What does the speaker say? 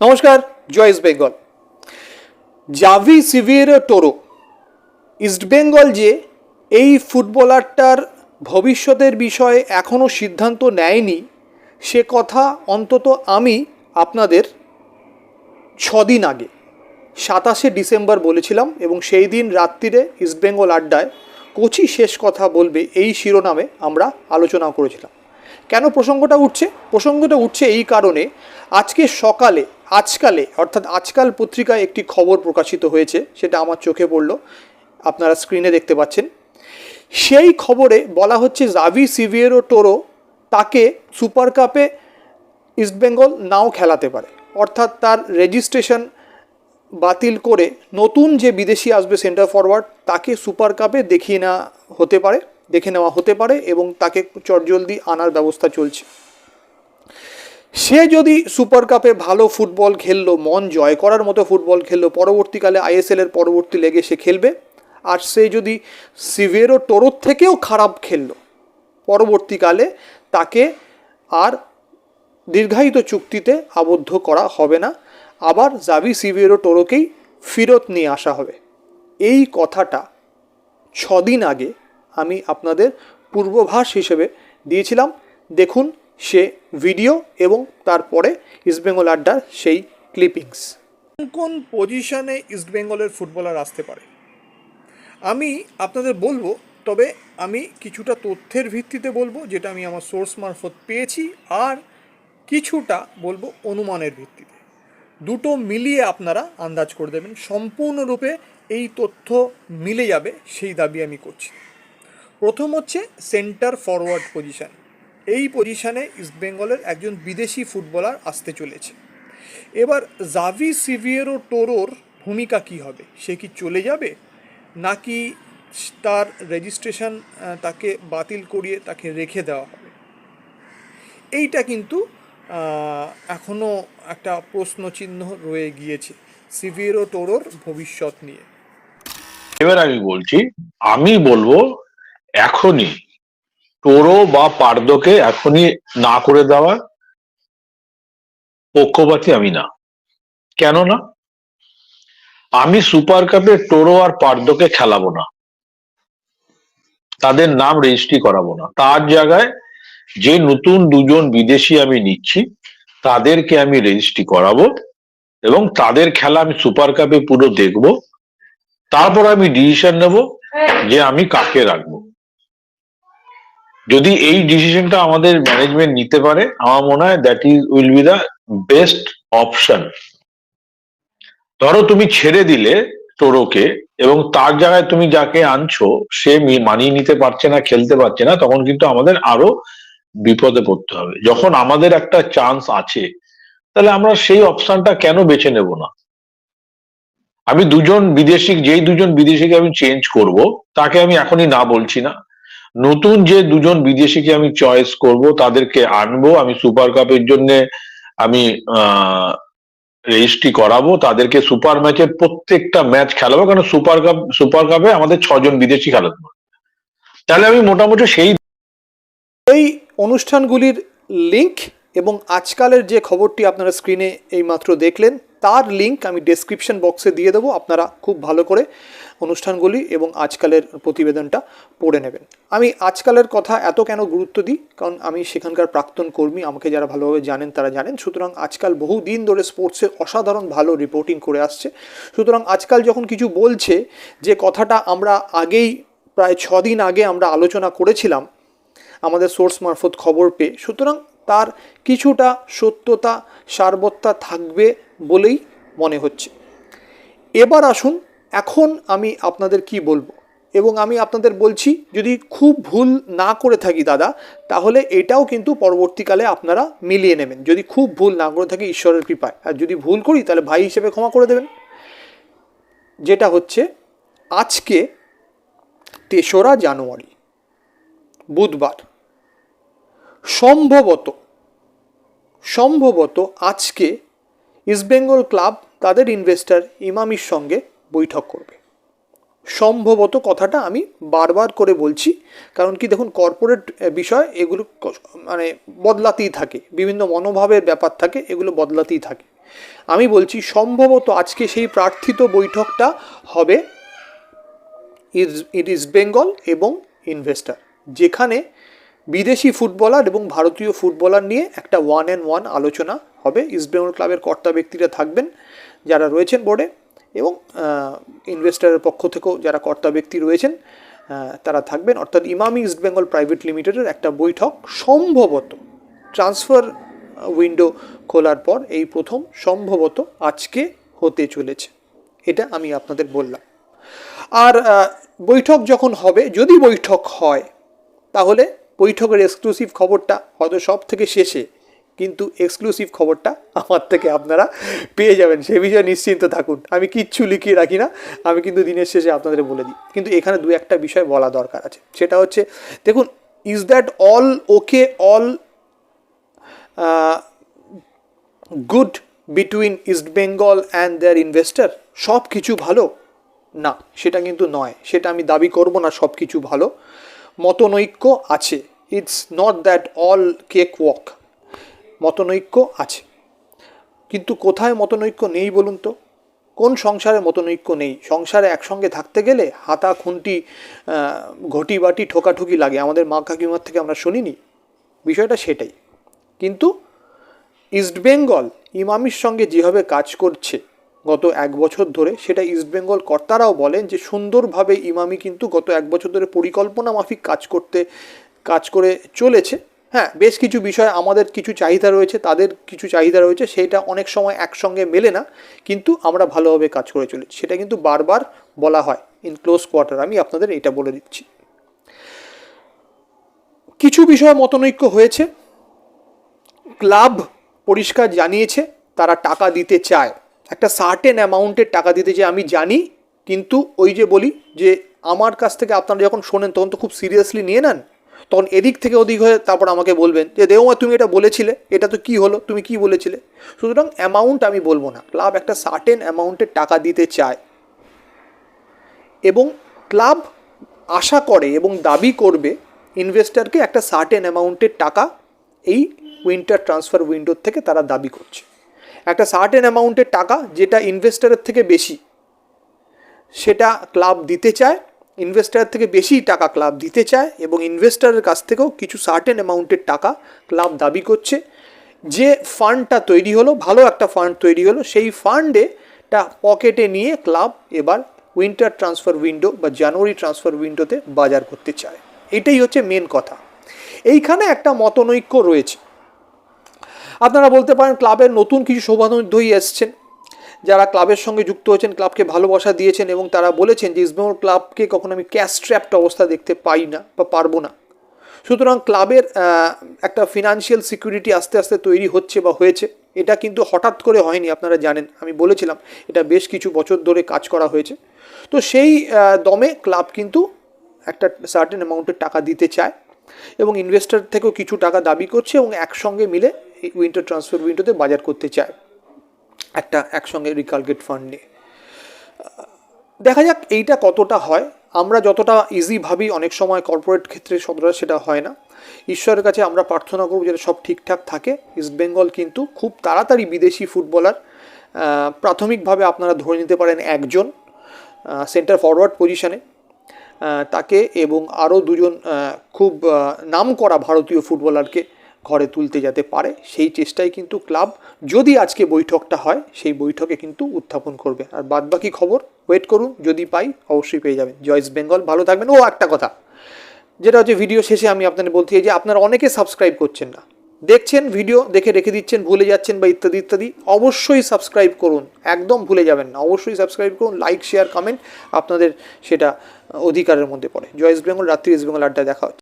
নমস্কার Joyce Bengal. Javi Siverio Toro. East Bengal যে এই ফুটবলারটার ভবিষ্যতের বিষয়ে এখনও সিদ্ধান্ত নেয়নি, সে কথা অন্তত আমি আপনাদের ছদিন আগে, সাতাশে ডিসেম্বর বলেছিলাম এবং সেই দিন রাত্রিরে ইস্টবেঙ্গল আড্ডায় কোচি শেষ কথা বলবে এই শিরোনামে আমরা আলোচনা করেছিলাম। কেন প্রসঙ্গটা উঠছে? প্রসঙ্গটা উঠছে এই কারণে, আজকে সকালে আজকালে, অর্থাৎ আজকাল পত্রিকায় একটি খবর প্রকাশিত হয়েছে, সেটা আমার চোখে পড়ল, আপনারা স্ক্রিনে দেখতে পাচ্ছেন। সেই খবরে বলা হচ্ছে জাভি সিভিয়েরো টোরো তাকে সুপার কাপে ইস্টবেঙ্গল নাও খেলাতে পারে। অর্থাৎ তার রেজিস্ট্রেশন বাতিল করে নতুন যে বিদেশি আসবে সেন্টার ফরওয়ার্ড তাকে সুপার কাপে দেখিয়ে নেওয়া হতে পারে, দেখে নেওয়া হতে পারে এবং তাকে চটজলদি আনার ব্যবস্থা চলছে। সে যদি সুপার কাপে ভালো ফুটবল খেললো, মন জয় করার মতো ফুটবল খেললো, পরবর্তীকালে আইএসএল এর পরবর্তী লেগে সে খেলবে। আর সে যদি সিভিয়েরো টোরোর থেকেও খারাপ খেললো, পরবর্তীকালে তাকে আর দীর্ঘায়িত চুক্তিতে আবদ্ধ করা হবে না। আবার জাবি সিভিয়েরো টোরোকেই ফেরত নিয়ে আসা হবে। এই কথাটা ছদিন আগে আমি আপনাদের পূর্বভাস হিসেবে দিয়েছিলাম। দেখুন সে ভিডিও এবং তারপরে ইস্টবেঙ্গল আড্ডার সেই ক্লিপিংস কোন পজিশনে ইস্টবেঙ্গলের ফুটবলার আসতে পারে? আমি আপনাদের বলব, তবে আমি কিছুটা তথ্যের ভিত্তিতে বলব, যেটা আমি আমার সোর্স মারফত পেয়েছি, আর কিছুটা বলব অনুমানের ভিত্তিতে। দুটো মিলিয়ে আপনারা আন্দাজ করে দেবেন, সম্পূর্ণরূপে এই তথ্য মিলে যাবে, সেই দাবি আমি করছি। প্রথম হচ্ছে সেন্টার ফরওয়ার্ড পজিশন এই পজিশনে ইস্টবেঙ্গলের একজন বিদেশি ফুটবলার আসতে চলেছে। এবার জাভি সিভিয়েরো টোরোর ভূমিকা কি হবে? সে কি চলে যাবে? নাকি তার রেজিস্ট্রেশন তাকে বাতিল করিয়ে তাকে রেখে দেওয়া হবে? এইটা কিন্তু এখনও এখনও একটা প্রশ্নচিহ্ন রয়ে গিয়েছে সিভিয়েরো টোরোর ভবিষ্যৎ নিয়ে। এবার আমি বলছি, আমি বলব এখনই টোরো বা পার্দকে এখনই না করে দেওয়া পক্ষপাতী আমি না। কেন না আমি সুপার কাপে টোরো আর পার্দকে খেলাবো না। তাদের নাম রেজিস্ট্রি করাবো না। তার জায়গায় যে নতুন দুজন বিদেশি আমি নিচ্ছি, তাদেরকে আমি রেজিস্ট্রি করাবো এবং তাদের খেলা আমি সুপার কাপে পুরো দেখব। তারপর আমি ডিসিশন নেব যে আমি কাকে রাখব। যদি এই ডিসিশনটা আমাদের ম্যানেজমেন্ট নিতে পারে, আমার মনে হয় that is will be the best option ধরো তুমি ছেড়ে দিলে টোরোকে এবং তার জায়গায় তুমি যাকে আনছো, সে মানিয়ে নিতে পারছে না, খেলতে পারছে না, তখন কিন্তু আমাদের আরও বিপদে পড়তে হবে। যখন আমাদের একটা চান্স আছে, তাহলে আমরা সেই অপশনটা কেন বেছে নেব না? আমি দুজন বিদেশি যেই দুজন বিদেশিকে আমি চেঞ্জ করব, তাকে আমি এখনই না বলছি না। নতুন যে দুজন বিদেশিকে আমি চয়েস করব, তাদেরকে আনব, আমি সুপার কাপের জন্য আমি রেজিস্ট্রি করাবো, তাদেরকে সুপার ম্যাচের প্রত্যেকটা ম্যাচ খেলাবো কারণ সুপার কাপ সুপার কাপে আমাদের ছজন বিদেশি খেলাতে তাহলে আমি মোটামুটি সেই এই অনুষ্ঠানগুলির লিংক এবং আজকালের যে খবরটি আপনারা স্ক্রিনে এইমাত্র দেখলেন, তার লিংক আমি ডেসক্রিপশন বক্সে দিয়ে দেবো, আপনারা খুব ভালো করে অনুষ্ঠানগুলি এবং আজকালের প্রতিবেদনটা পড়ে নেবেন। আমি আজকালের কথা এত কেন গুরুত্ব দিই? কারণ আমি সেখানকার প্রাক্তন কর্মী, আমাকে যারা ভালোভাবে জানেন তারা জানেন। সুতরাং আজকাল বহু দিন ধরে স্পোর্টসে অসাধারণ ভালো রিপোর্টিং করে আসছে। সুতরাং আজকাল যখন কিছু বলছে যে কথাটা আমরা আগেই প্রায় ছ দিন আগে আমরা আলোচনা করেছিলাম, আমাদের সোর্স মারফত খবর পেয়ে, সুতরাং তার কিছুটা সত্যতা, সারবত্তা থাকবে বলেই মনে হচ্ছে। এবার আসুন, এখন আমি আপনাদের কি বলব? এবং আমি আপনাদের বলছি, যদি খুব ভুল না করে থাকি দাদা, তাহলে এটাও কিন্তু পরবর্তীকালে আপনারা মিলিয়ে নেবেন। যদি খুব ভুল না করে থাকি, ঈশ্বরের কৃপায়। আর যদি ভুল করি, তাহলে ভাই হিসেবে ক্ষমা করে দেবেন। যেটা হচ্ছে, আজকে তেসরা জানুয়ারি, বুধবার সম্ভবত সম্ভবত আজকে ইস্টবেঙ্গল ক্লাব তাদের ইনভেস্টর ইমামির সঙ্গে বৈঠক করবে। সম্ভবত কথাটা আমি বারবার করে বলছি, কারণ কি দেখুন কর্পোরেট বিষয় এগুলো মানে বদলাতেই থাকে, বিভিন্ন মনোভাবের ব্যাপার থাকে, এগুলো বদলাতেই থাকে। আমি বলছি, সম্ভবত আজকে সেই প্রার্থিত বৈঠকটা হবে ইট ইস্ট বেঙ্গল এবং ইনভেস্টার যেখানে বিদেশি ফুটবলার এবং ভারতীয় ফুটবলার নিয়ে একটা ওয়ান অ্যান্ড ওয়ান আলোচনা হবে। ইস্টবেঙ্গল ক্লাবের কর্তা ব্যক্তিরা থাকবেন যারা রয়েছেন বোর্ডে এবং ইনভেস্টারের পক্ষ থেকেও যারা কর্তা ব্যক্তি রয়েছেন তারা থাকবেন। অর্থাৎ ইমামি ইস্টবেঙ্গল প্রাইভেট লিমিটেডের একটা বৈঠক সম্ভবত ট্রান্সফার উইন্ডো খোলার পর এই প্রথম সম্ভবত আজকে হতে চলেছে। এটা আমি আপনাদের বললাম। আর বৈঠক যখন হবে, যদি বৈঠক হয়, তাহলে বৈঠকের এক্সক্লুসিভ খবরটা হয়তো সব থেকে শেষে, কিন্তু এক্সক্লুসিভ খবরটা আমার থেকে আপনারা পেয়ে যাবেন। সে বিষয়ে নিশ্চিন্ত থাকুন। আমি কিচ্ছু লিখিয়ে রাখি না। আমি কিন্তু দিনের শেষে আপনাদের বলে দিই। কিন্তু এখানে দু একটা বিষয় বলা দরকার আছে। সেটা হচ্ছে, দেখুন is that all okay all good between East Bengal and their investor সব কিছু ভালো? না, সেটা কিন্তু নয়। সেটা আমি দাবি করব না সব কিছু ভালো। মতনৈক্য আছে। It's not that all cakewalk মতনৈক্য আছে। কিন্তু কোথায় মতনৈক্য নেই বলুন তো? কোন সংসারে মতনৈক্য নেই? সংসারে একসঙ্গে থাকতে গেলে হাতা, খুন্তি ঘটি বাটি ঠোকাঠুকি লাগে। আমাদের মা কাকিমার থেকে আমরা শুনিনি। বিষয়টা সেটাই। কিন্তু ইস্টবেঙ্গল ইমামির সঙ্গে যেভাবে কাজ করছে গত এক বছর ধরে সেটা ইস্টবেঙ্গল কর্তারাও বলেন যে সুন্দরভাবে ইমামি কিন্তু গত এক বছর ধরে পরিকল্পনা মাফিক কাজ করতে, কাজ করে চলেছে। হ্যাঁ বেশ কিছু বিষয় আমাদের কিছু চাহিদা রয়েছে, তাদের কিছু চাহিদা রয়েছে, সেটা অনেক সময় একসঙ্গে মেলে না, কিন্তু আমরা ভালোভাবে কাজ করে চলেছি। সেটা কিন্তু বারবার বলা হয় ইন ক্লোজ কোয়ার্টার আমি আপনাদের এটা বলে দিচ্ছি। কিছু বিষয়ে মতনৈক্য হয়েছে। ক্লাব পরিষ্কার জানিয়েছে, তারা টাকা দিতে চায়। একটা সার্টেন অ্যামাউন্টের টাকা দিতে চায় আমি জানি, কিন্তু ওই যে বলি যে আমার কাছ থেকে আপনারা যখন শোনেন, তখন তো খুব সিরিয়াসলি নিয়ে নেন। তখন এদিক থেকে ওদিক হয়ে তারপর আমাকে বলবেন যে দেওয়া তুমি এটা বলেছিলে, এটা তো কি হলো? তুমি কি বলেছিলে? সুতরাং অ্যামাউন্ট আমি বলব না। ক্লাব একটা সার্টেন অ্যামাউন্টের টাকা দিতে চায়। এবং ক্লাব আশা করে এবং দাবি করবে ইনভেস্টরকে একটা সার্টেন অ্যামাউন্টের টাকা এই উইন্টার ট্রান্সফার উইন্ডোর থেকে তারা দাবি করছে। একটা সার্টেন অ্যামাউন্টের টাকা যেটা ইনভেস্টারের থেকে বেশি, সেটা ক্লাব দিতে চায় ইনভেস্টারের থেকে বেশি টাকা ক্লাব দিতে চায় এবং ইনভেস্টারের কাছ থেকেও কিছু সার্টেন অ্যামাউন্টের টাকা ক্লাব দাবি করছে। যে ফান্ডটা তৈরি হলো, ভালো একটা ফান্ড তৈরি হলো, সেই ফান্ডে টা পকেটে নিয়ে ক্লাব এবার উইন্টার ট্রান্সফার উইন্ডো বা জানুয়ারি ট্রান্সফার উইন্ডোতে বাজার করতে চায়। এটাই হচ্ছে মেন কথা। এইখানে একটা মতনৈক্য রয়েছে। আপনারা বলতে পারেন ক্লাবের নতুন কিছু শোভানুধ্বয়ী এসছেন। যারা ক্লাবের সঙ্গে যুক্ত হয়েছেন, ক্লাবকে ভালোবাসা দিয়েছেন এবং তারা বলেছেন যে ইস্টবেঙ্গল ক্লাবকে কখনো আমি ক্যাশ ট্র্যাপড অবস্থা দেখতে পাই না বা পারব না। সুতরাং ক্লাবের একটা ফিনান্সিয়াল সিকিউরিটি আস্তে আস্তে তৈরি হচ্ছে বা হয়েছে। এটা কিন্তু হঠাৎ করে হয়নি, আপনারা জানেন। আমি বলেছিলাম, এটা বেশ কিছু বছর ধরে কাজ করা হয়েছে। তো সেই দমে ক্লাব কিন্তু একটা সার্টেন অ্যামাউন্টের টাকা দিতে চায় এবং ইনভেস্টর থেকেও কিছু টাকা দাবি করছে এবং একসঙ্গে মিলে উইন্টার ট্রান্সফার উইন্ডোতে বাজার করতে চায় একটা একসঙ্গে রিকালগেট ফান্ড নিয়ে। দেখা যাক এইটা কতটা হয়। আমরা যতটা ইজি ভাবি, অনেক সময় কর্পোরেট ক্ষেত্রে সতটা সেটা হয় না। ঈশ্বরের কাছে আমরা প্রার্থনা করব যেটা সব ঠিকঠাক থাকে। ইস্টবেঙ্গল কিন্তু খুব তাড়াতাড়ি বিদেশি ফুটবলার প্রাথমিকভাবে আপনারা ধরে নিতে পারেন একজন সেন্টার ফরওয়ার্ড পজিশনে তাকে এবং আরও দুজন খুব নাম করা ভারতীয় ফুটবলারকে ঘরে তুলতে যেতে পারে, সেই চেষ্টায় কিন্তু ক্লাব। যদি আজকে বৈঠকটা হয়, সেই বৈঠকে কিন্তু উত্থাপন করবে। আর বাদবাকি খবর ওয়েট করুন, যদি পাই, অবশ্যই পেয়ে যাবেন। জয়েস বেঙ্গল, ভালো থাকবেন। ও, একটা কথা, যেটা হচ্ছে ভিডিও শেষে আমি আপনাদের বলতে চাই যে, আপনারা অনেকে সাবস্ক্রাইব করছেন না। দেখছেন ভিডিও দেখে রেখে দিচ্ছেন, ভুলে যাচ্ছেন বা ইত্যাদি ইত্যাদি, অবশ্যই সাবস্ক্রাইব করুন। একদম ভুলে যাবেন না। অবশ্যই সাবস্ক্রাইব করুন লাইক শেয়ার কমেন্ট আপনাদের সেটা, অধিকারের মধ্যে পড়ে। জয়েস বেঙ্গল, রাত্রি ইস্ট বেঙ্গল আড্ডা দেখা হচ্ছে।